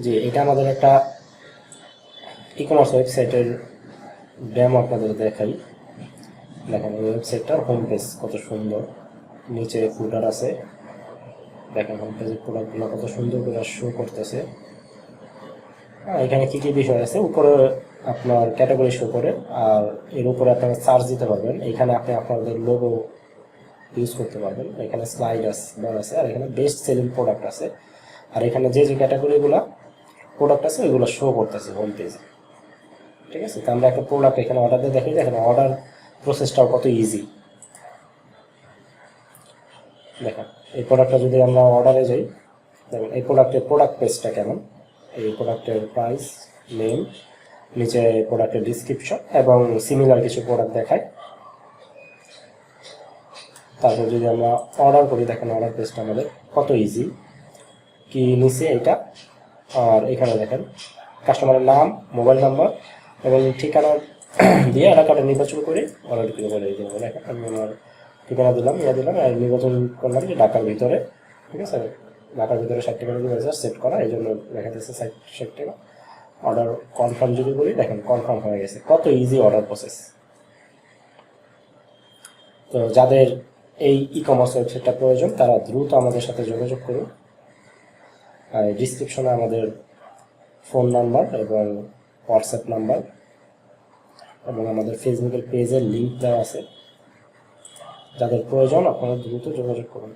জি, এটা আমাদের একটা ই কমার্স ওয়েবসাইটের ড্যাম আপনাদের দেখাই। দেখেন, এই ওয়েবসাইটটার হোম পেজ কত সুন্দর। নিচে ফুটার আছে। দেখেন হোম পেজের প্রোডাক্টগুলো কত সুন্দর করে শো করতেছে। হ্যাঁ এখানে কী কী বিষয় আছে? উপরে আপনার ক্যাটাগরি শো করে, আর এর উপরে আপনারা চার্জ দিতে পারবেন। এখানে আপনি আপনাদের লোগো ইউজ করতে পারবেন। এখানে স্লাইড আছে আছে, আর এখানে বেস্ট সেলিং প্রোডাক্ট আছে। আর এখানে যে যে ক্যাটাগরিগুলো প্রোডাক্ট আছে, ওইগুলো শো করতেছে হোম পেজে ঠিক আছে? তো আমরা একটা প্রোডাক্ট এখানে অর্ডার দিয়ে দেখি দেখেন অর্ডার প্রসেসটাও কত ইজি দেখেন এই প্রোডাক্টটা যদি আমরা অর্ডারে যাই দেখুন এই প্রোডাক্টের প্রোডাক্ট পেজটা কেমন? এই প্রোডাক্টের প্রাইস নেম নিচে প্রোডাক্টের ডিসক্রিপশন এবং সিমিলার কিছু প্রোডাক্ট দেখায়। তারপর যদি আমরা অর্ডার করি, দেখেন অর্ডার পেজটা আমাদের কত ইজি কি নিচে এটা আর এখানে দেখেন কাস্টমারের নাম মোবাইল নাম্বার এবং ঠিকানা দিয়ে এলাকাটা নির্বাচন করে অর্ডার করে বলে দিতে হবে। আমি আমার ঠিকানা দিলাম ইয়ে দিলাম, আর নির্বাচন করলাম যে ঢাকার ভিতরে, ঠিক আছে? ঢাকার ভিতরে ষাট টাকা সেট করা, এই জন্য দেখা যাচ্ছে ষাট ষাট অর্ডার কনফার্ম যদি করি, দেখেন কনফার্ম হয়ে গেছে। কত ইজি অর্ডার প্রসেস তো যাদের এই ই কমার্স ওয়েবসাইটটা প্রয়োজন, তারা দ্রুত আমাদের সাথে যোগাযোগ করুন। ডিসক্রিপশনে আমাদের ফোন নাম্বার এবং হোয়াটসঅ্যাপ নাম্বার এবং আমাদের ফেসবুকের পেজের লিঙ্ক দেওয়া আছে। যাদের প্রয়োজন আপনারা দ্রুত যোগাযোগ করুন।